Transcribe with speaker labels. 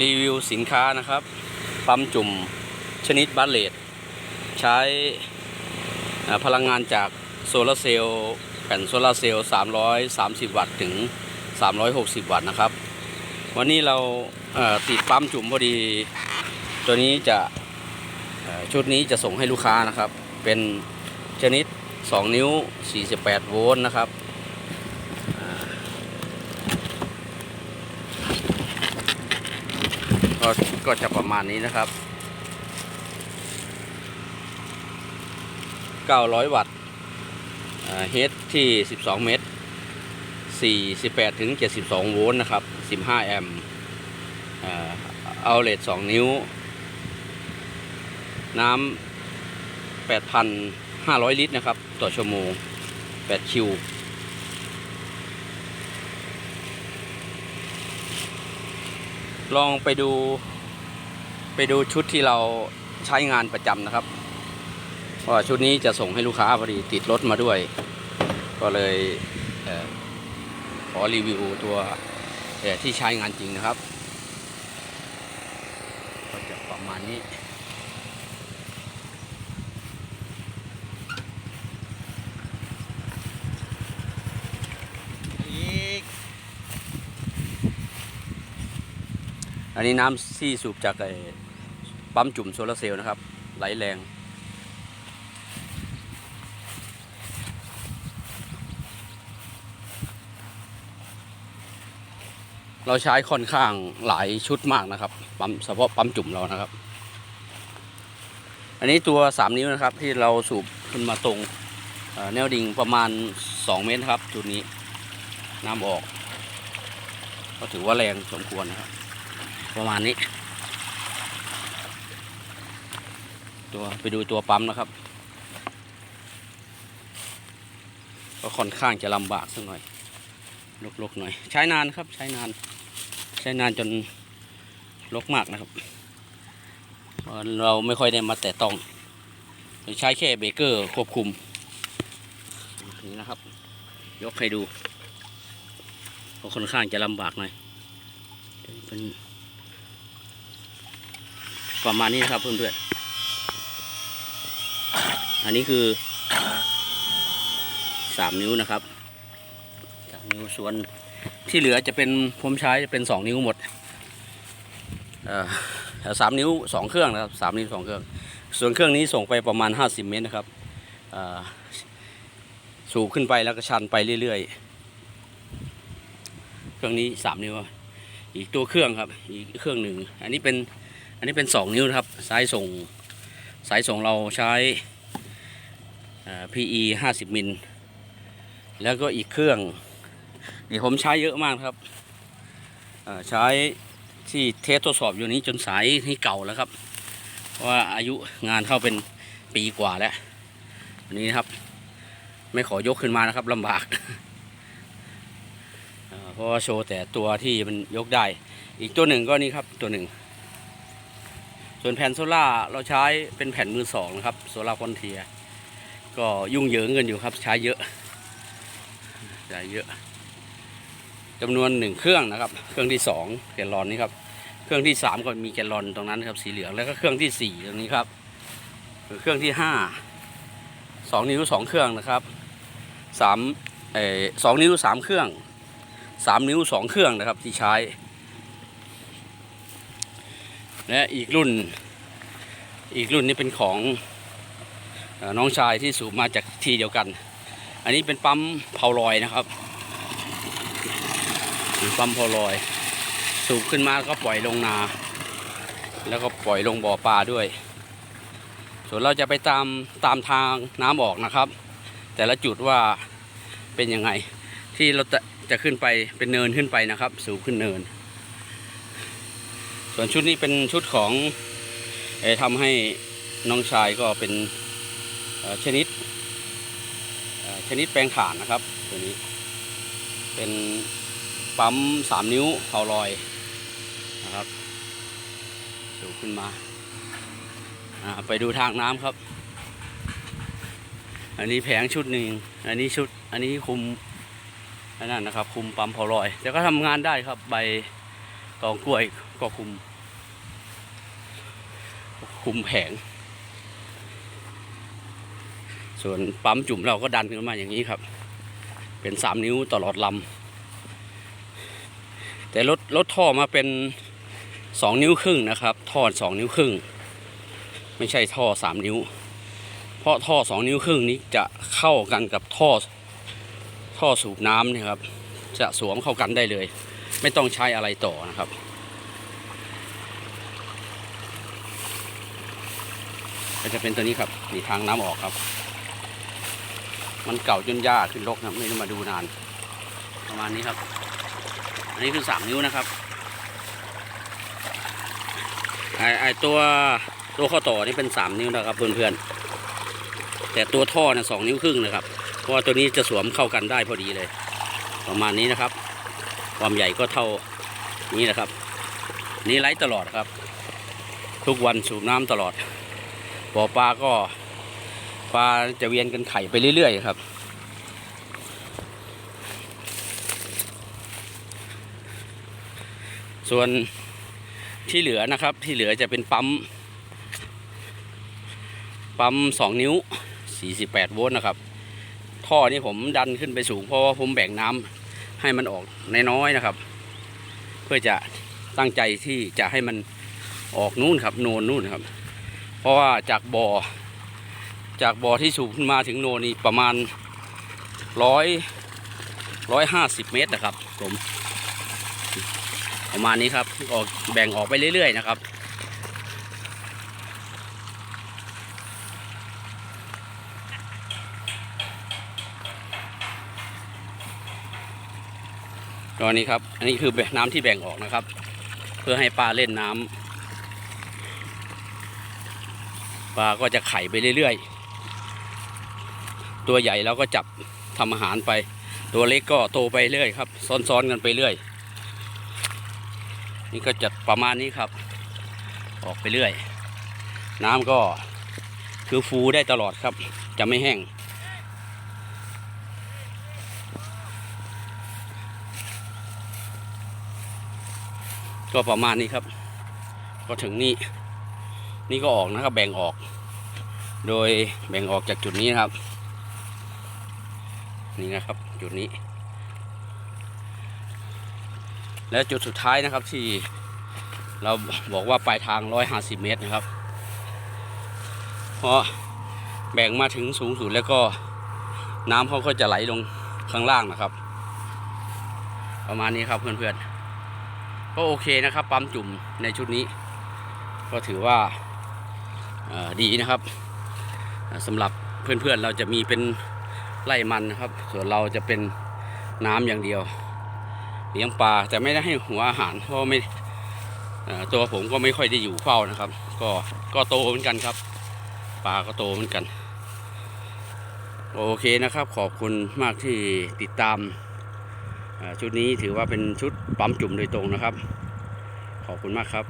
Speaker 1: รีวิวสินค้านะครับ ปั๊มจุ่มชนิดบัตเลตใช้พลังงานจากโซลาร์เซลล์แผ่นโซลาร์เซลล์ 330 วัตต์ถึง 360 วัตต์นะครับ วันนี้เราเอ่อติดปั๊มจุ่มพอดี ตัวนี้จะชุดนี้จะส่งให้ลูกค้านะครับ เป็นชนิด 2 นิ้ว 48 โวลต์นะครับ ก็ก็จะประมาณนี้นะครับ 900 วัตต์เฮดที่ 12 เมตร 48 ถึง 72 โวลต์นะครับ 15 แอมป์เอาเลท2 นิ้ว น้ำ8,500 ลิตรนะครับ ต่อชั่วโมง 8 คิว ลองไปดู ไปดูชุดที่เราใช้งานประจำนะครับเพราะชุดนี้จะส่งให้ลูกค้าพอดีติดรถมาด้วย ก็เลยเอขอรีวิวตัวที่ใช้งานจริงนะครับ ก็จะประมาณนี้
Speaker 2: อั
Speaker 1: นนี้น้ำที่สูบจากปั๊มจุ่มโซลาร์เซลล์นะครับ ไหลแรงเราใช้ค่อนข้างหลายชุดมากนะครับปั๊มเฉพาะปั๊มจุ่มเรานะครับ อันนี้ตัว 3 นิ้วนะครับที่เราสูบขึ้นมาตรงแนวดิ่งประมาณ 2 เมตรครับ จุดนี้น้ำออก ก็ถือว่าแรงสมควรนะครับ ประมาณนี้ ตัวไปดูตัวปั๊มนะครับ ก็ค่อนข้างจะลำบากสักหน่อยลกๆหน่อย ใช้นานครับ ใช้นาน ใช้นานจนลกมากนะครับเพราะเราไม่ค่อยได้มาแต่ต้องใช้แค่เบรกเกอร์ควบคุมนี่นะครับ ยกให้ดูก็ค่อนข้างจะลำบากหน่อยเป็น ประมาณนี้นะครับเพื่อนๆ อันนี้คือสามนิ้วนะครับสามนิ้วส่วนที่เหลือจะเป็นผมใช้จะเป็นสองนิ้วหมดเอ่อสามนิ้วสองเครื่องนะครับสามนิ้วสองเครื่อง ส่วนเครื่องนี้ส่งไปประมาณห้าสิบเมตรนะครับอ่อสูบขึ้นไปแล้วก็ชันไปเรื่อยๆ เครื่องนี้สามนิ้วอีกตัวเครื่องครับ อีกเครื่องหนึ่ง อันนี้เป็น อันนี้เป็นสองนิ้วนะครับสายส่งสายส่งเราใช้ PE 50 มิล แล้วก็อีกเครื่องนี่ผมใช้เยอะมากครับใช้ที่เทสทดสอบอยู่นี้จนสายนี่เก่าแล้วครับ ว่าอายุงานเข้าเป็นปีกว่าแล้วอันนี้นครับ ไม่ขอยกขึ้นมานะครับลำบากเอ่อเพราะว่าโชว์แต่ตัวที่มันยกได้ อีกตัวหนึ่งก็นี่ครับตัวหนึ่ง ส่วนแผ่นโซล่าเราใช้เป็นแผ่นมือสองนะครับโซล่าคอนเทีย ก็ยุ่งเหยิงกันอยู่ครับ ใช้เยอะใช้เยอะจำนวนหนึ่งเครื่องนะครับ เครื่องที่สองแกลลอนนี่ครับ เครื่องที่สามก็มีแกลลอนตรงนั้นครับสีเหลืองแล้วก็เครื่องที่สี่ตรงนี้ครับเครื่องที่ห้าสองนิ้วสองเครื่องนะครับสามเออสองนิ้วสามเครื่องสามนิ้วสองเครื่องนะครับที่ใช้ และอีกรุ่น อีกรุ่นนี้เป็นของอน้องชายที่สูบมาจากที่เดียวกัน อันนี้เป็นปั๊มเพาลอยนะครับปั๊มเพาลอย สูบขึ้นมาแล้วก็ปล่อยลงนา แล้วก็ปล่อยลงบ่อปลาด้วย ส่วนเราจะไปตามตามทางน้ำออกนะครับ แต่ละจุดว่าเป็นยังไงที่เราจะจะขึ้นไปเป็นเนินขึ้นไปนะครับ สูบขึ้นเนิน ส่วนชุดนี้เป็นชุดของอทำให้น้องชายก็เป็นชนิดชนิดแปลงถ่านนะครับตัวนี้ เป็นปั๊มสามนิ้วเผาลอยนะครับสูบขึ้นมาอ่าไปดูทางน้ำครับ อันนี้แผงชุดหนึ่งอันนี้ชุดอันนี้คุมอันนั้นนะครับ คุมปั๊มเผาลอย แต่ก็ทำงานได้ครับใบตองกล้วยก็คุม คุมแผง ส่วนปั๊มจุ่มเราก็ดันขึ้นมาอย่างนี้ครับ เป็นสามนิ้วตลอดลำแต่ลดลดท่อมาเป็นสองนิ้วครึ่งนะครับ ท่อสองนิ้วครึ่ง ไม่ใช่ท่อสามนิ้ว เพราะท่อสองนิ้วครึ่งนี้จะเข้ากันกับท่อท่อสูบน้ำนี่ครับ จะสวมเข้ากันได้เลย ไม่ต้องใช้อะไรต่อนะครับ ก็จะเป็นตัวนี้ครับนี่ทางน้ำออกครับ มันเก่าจนหญ้าขึ้นรกนะไม่ได้มาดูนาน ประมาณนี้ครับ อันนี้คือสามนิ้วนะครับไอไอตัวตัวข้อต่อนี่เป็นสามนิ้วนะครับเพื่อนๆแต่ตัวท่อเนี่ยสองนิ้วครึ่งนะครับ เพราะว่าตัวนี้จะสวมเข้ากันได้พอดีเลย ประมาณนี้นะครับ ความใหญ่ก็เท่านี้นะครับ นี่ไลท์ตลอดครับ ทุกวันสูบน้ำตลอด บ่อปลาก็ปลาจะเวียนกันไข่ไปเรื่อยๆครับ ส่วนที่เหลือนะครับที่เหลือจะเป็นปั๊ม ปั๊มสองนิ้ว 48 โวลต์นะครับ ท่อนี้ผมดันขึ้นไปสูง เพราะว่าผมแบ่งน้ำให้มันออกน้อยๆนะครับ เพื่อจะตั้งใจที่จะให้มันออกนู่นครับ โนนนู่นครับ เพราะว่าจากบ่อ จากบ่อที่สูบขึ้นมาถึงโนนนี่ประมาณร้อยร้อยห้าสิบเมตรนะครับผมประมาณนี้ครับออกแบ่งออกไปเรื่อยๆนะครับตอนนี้ครับ อันนี้คือน้ำที่แบ่งออกนะครับ เพื่อให้ปลาเล่นน้ำ ปลาก็จะไข่ไปเรื่อยๆ ตัวใหญ่เราก็จับทำอาหารไป ตัวเล็กก็โตไปเรื่อยครับซ้อนๆกันไปเรื่อย นี่ก็จะประมาณนี้ครับ ออกไปเรื่อย น้ำก็คือฟูได้ตลอดครับ จะไม่แห้งก็ประมาณนี้ครับ ก็ถึงนี่ นี่ก็ออกนะครับ แบ่งออก โดยแบ่งออกจากจุดนี้นะครับ นี่นะครับจุดนี้ และจุดสุดท้ายนะครับที่เราบอกว่าปลายทาง 150 เมตรนะครับ เพราะแบ่งมาถึงสูงสุดแล้วก็น้ำเขาก็จะไหลลงข้างล่างนะครับ ประมาณนี้ครับเพื่อนๆก็โอเคนะครับ ปั๊มจุ่มในชุดนี้ ก็ถือว่า ดีนะครับสำหรับเพื่อนๆเราจะมีเป็นไร่มันนะครับ ส่วนเราจะเป็นน้ำอย่างเดียว เลี้ยงปลาแต่ไม่ได้ให้หัวอาหารเพราะไม่ตัวผมก็ไม่ค่อยได้อยู่เฝ้านะครับ ก็ก็โตเหมือนกันครับปลาก็โตเหมือนกัน โอเคนะครับ ขอบคุณมากที่ติดตามชุดนี้ถือว่าเป็นชุดปั๊มจุ่มโดยตรงนะครับ ขอบคุณมากครับ